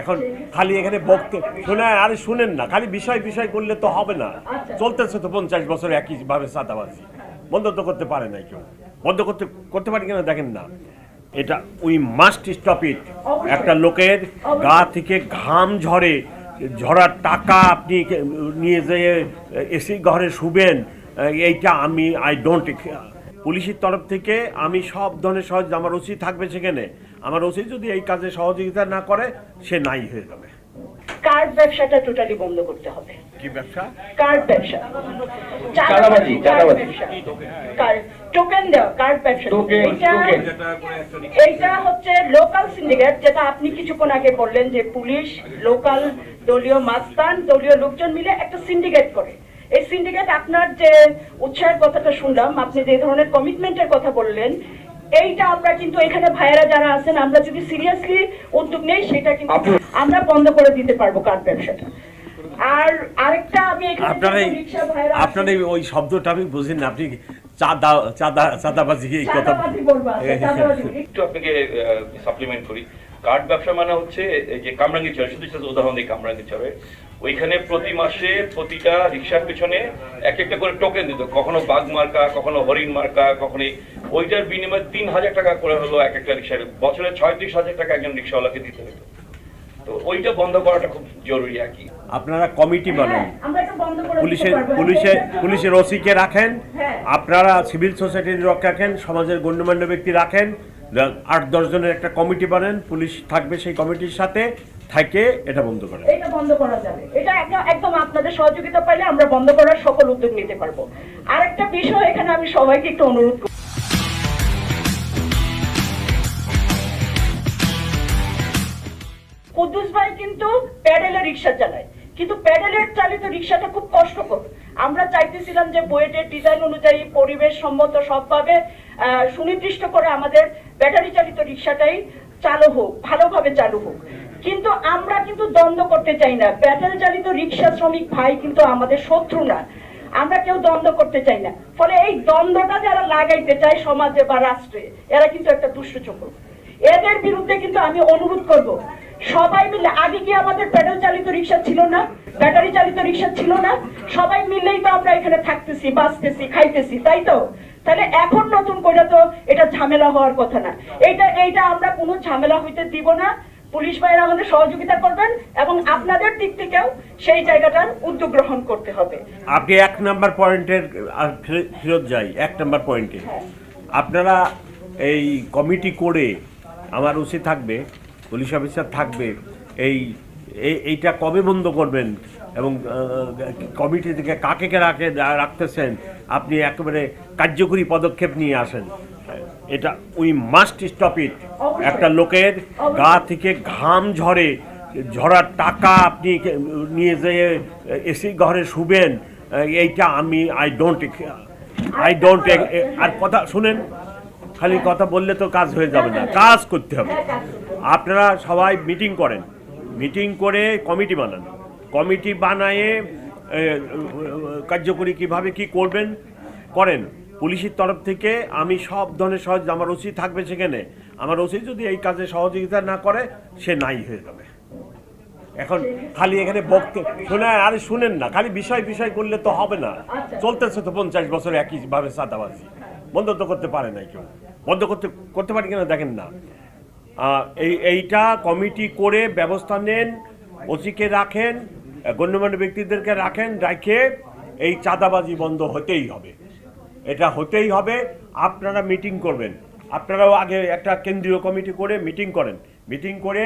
এখন খালি এখানে বক্ত শুনে আরে শুনেন না খালি বিষয় বিষয় করলে তো হবে না। চলতেছে তো পঞ্চাশ বছর একইভাবে চাঁদাবাজি। বন্ধ তো করতে পারে না কেউ। বন্ধ করতে করতে পারি কিনা দেখেন না। এটা উই মাস্ট স্টপ ইট। একটা লোকের গা থেকে ঘাম ঝরে ঝরার টাকা আপনি নিয়ে যেয়ে এসি ঘরে শুবেন এইটা আমি আই ডোন্ট পুলিশের তরফ থেকে আমি সব ধরনের সহজ আমার ওসি থাকবে সেখানে। আমার ওসি যদি এই কাজে সহযোগিতা না করে সে নাই হয়ে যাবে। কার্ড ব্যবসাটা টোটালি বন্ধ করতে হবে? কি ব্যবসা? কার্ড ব্যবসা? চাঁদাবাজি, চাঁদাবাজি। টোকেন দেওয়া কার্ড ব্যবসা? এটা- হচ্ছে লোকাল সিন্ডিকেট যেটা আপনি কিছুক্ষণ আগে বললেন যে পুলিশ লোকাল দলীয় মাস্তান দলীয় লোকজন মিলে একটা সিন্ডিকেট করে। এই সিন্ডিকেট আপনার যে উৎসাহের কথাটা শুনলাম আপনি যে ধরনের কমিটমেন্টের কথা বললেন এইটা আমরা কিন্তু এখানে ভাইয়েরা যারা আছেন আমরা যদি সিরিয়াসলি উদ্যোগ নেই সেটা কিন্তু আমরা বন্ধ করে দিতে পারব কার্ড ব্যবসাটা। আর আরেকটা আমি আপনার আপনার ওই শব্দটা আমি বুঝি না। আপনি চাঁদা চাঁদা চাঁদাবাজি এই কথা চাঁদাবাজি বলব আজকে, চাঁদাবাজি। একটু আপনাকে সাপ্লিমেন্ট করি। কার্ড ব্যবসা মানে হচ্ছে যে কামরাঙ্গি চরে। শুধু শুধু উদাহরণ দিই কামরাঙ্গি চরে। ওইখানে প্রতি মাসে প্রতিটা রিক্সার পেছনে এক একটা করে টোকেন দিত। কখনো বাঘ মার্কা কখনো হরিণ মার্কা কখনো ওইটার বিনিময়ে তিন হাজার টাকা করে হলো এক একটা রিক্সার। বছরে ছয়ত্রিশ হাজার টাকা একজন রিক্সাওয়ালাকে দিতে হতো। তো ওইটা বন্ধ করাটা খুব জরুরি আর কি। আপনারা কমিটি বানান। হ্যাঁ, আমরা এটা বন্ধ করে দিতে পুলিশের পারব। পুলিশের পুলিশের ওসিকে রাখেন। হ্যাঁ। আপনারা সিভিল সোসাইটির লোক রাখেন সমাজের গণ্যমান্য ব্যক্তি রাখেন। আট দশ জনের একটা কমিটি বানান। পুলিশ থাকবে সেই কমিটির সাথে থাকে এটা বন্ধ করেন এটা বন্ধ করা যাবে। এটা একদম একদম আপনাদের সহযোগিতা পাইলে আমরা বন্ধ করার সকল উদ্যোগ নিতে পারব। আরেকটা বিষয় এখানে আমি সবাইকে একটু অনুরোধ প্যাডেলে রিক্সা চালায়। কিন্তু প্যাডেলের চালিত রিক্সাটা খুব কষ্টকর। আমরা চাইতেছিলাম যে বুয়েটের ডিজাইন অনুযায়ী পরিবেশ সম্মত সবভাবে সুনির্দিষ্ট করে আমাদের ব্যাটারি চালিত রিক্সাটাই চালু হোক, ভালোভাবে চালু হোক। কিন্তু আমরা কিন্তু দ্বন্দ্ব করতে চাই না। ব্যাটারি চালিত রিক্সা শ্রমিক ভাই কিন্তু আমাদের শত্রু না। আমরা কেউ দ্বন্দ্ব করতে চাই না। ফলে এই দ্বন্দ্বটা যারা লাগাইতে চায় সমাজে বা রাষ্ট্রে, এরা কিন্তু একটা দুষ্ট চক্র। এদের বিরুদ্ধে কিন্তু আমি অনুরোধ করব সবাই মিলে আগে কি আমাদের প্যাডেল চালিত রিক্সা ছিল না? ব্যাটারি চালিত রিক্সা ছিল না? সবাই মিলেই তো আমরা এখানে থাকতেছি বাঁচতেছি খাইতেছি তাই তো? তাহলে এখন নতুন করে তো এটা ঝামেলা হওয়ার কথা না। এইটা এইটা আমরা কোনো ঝামেলা হইতে দিব না। পুলিশ ভাইয়েরা আমাদের সহযোগিতা করবেন এবং আপনাদের দিক থেকেও সেই জায়গাটার উদ্যোগ গ্রহণ করতে হবে। আপনি এক নাম্বার পয়েন্টের ফেরত যাই এক নাম্বার পয়েন্টে। আপনারা এই কমিটি করে আমার উচিত থাকবে পুলিশ অফিসার থাকবে এই এই- এইটা কবে বন্ধ করবেন? এবং কমিটি থেকে কাকে কে রাখে রাখতেছেন? আপনি একেবারে কার্যকরী পদক্ষেপ নিয়ে আসেন। এটা উই মাস্ট স্টপ ইট। একটা লোকের গা থেকে ঘাম ঝরে ঝরার টাকা আপনি নিয়ে যেয়ে এসি ঘরে শুবেন এইটা আমি আই ডোন্ট আই ডোন্ট আর কথা শুনেন। খালি কথা বললে তো কাজ হয়ে যাবে না। কাজ করতে হবে। আপনারা সবাই মিটিং করেন। মিটিং করে কমিটি বানান। কমিটি বানায়ে কার্যকরী কীভাবে কি করবেন করেন। পুলিশের তরফ থেকে আমি সব ধরনের সহজ আমার ওসি থাকবে সেখানে। আমার ওসি যদি এই কাজে সহযোগিতা না করে সে নাই হয়ে যাবে। এখন খালি এখানে বক্ত শুনে আরে শুনেন না। খালি বিষয় বিষয় করলে তো হবে না। চলতেছে তো পঞ্চাশ বছর একইভাবে চাঁদাবাজি। বন্ধ তো করতে পারে না কেউ। বন্ধ করতে করতে পারি কিনা দেখেন না। এই, এইটা কমিটি করে ব্যবস্থা নেন, ওসিকে রাখেন, গণ্যমান্য ব্যক্তিদেরকে রাখেন, রাখে এই চাঁদাবাজি বন্ধ হতেই হবে। এটা হতেই হবে, আপনারা মিটিং করবেন। আপনারাও আগে একটা কেন্দ্রীয় কমিটি করে মিটিং করেন। মিটিং করে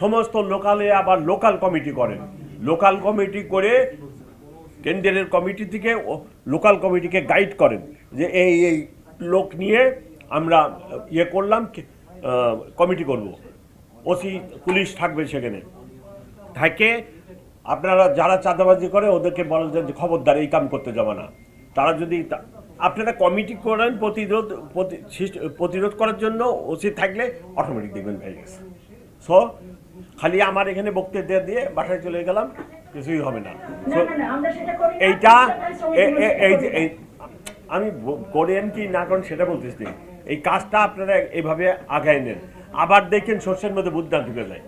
সমস্ত লোকালে আবার লোকাল কমিটি করেন। লোকাল কমিটি করে কেন্দ্রের কমিটি থেকে লোকাল কমিটিকে গাইড করেন যে এই এই লোক নিয়ে আমরা ইয়ে করলাম কমিটি করব। ওসি পুলিশ থাকবে সেখানে। থাকে আপনারা যারা চাঁদাবাজি করে ওদেরকে বলেন যে খবরদার এই কাম করতে যাবে না। তারা যদি আপনারা কমিটি করেন প্রতিরোধ প্রতিরোধ করার জন্য ওসি থাকলে অটোমেটিক দেখবেন হয়ে গেছে। সো খালি আমার এখানে বক্তৃতা দিয়ে বাসায় চলে গেলাম কিছুই হবে না। এইটা এই আমি করেন কি না করেন সেটা বলতেছি। এই কাজটা আপনারা এইভাবে আগায় নেন। আবার দেখেন শস্যের মধ্যে বুদ্ধা ঢুকে যায়।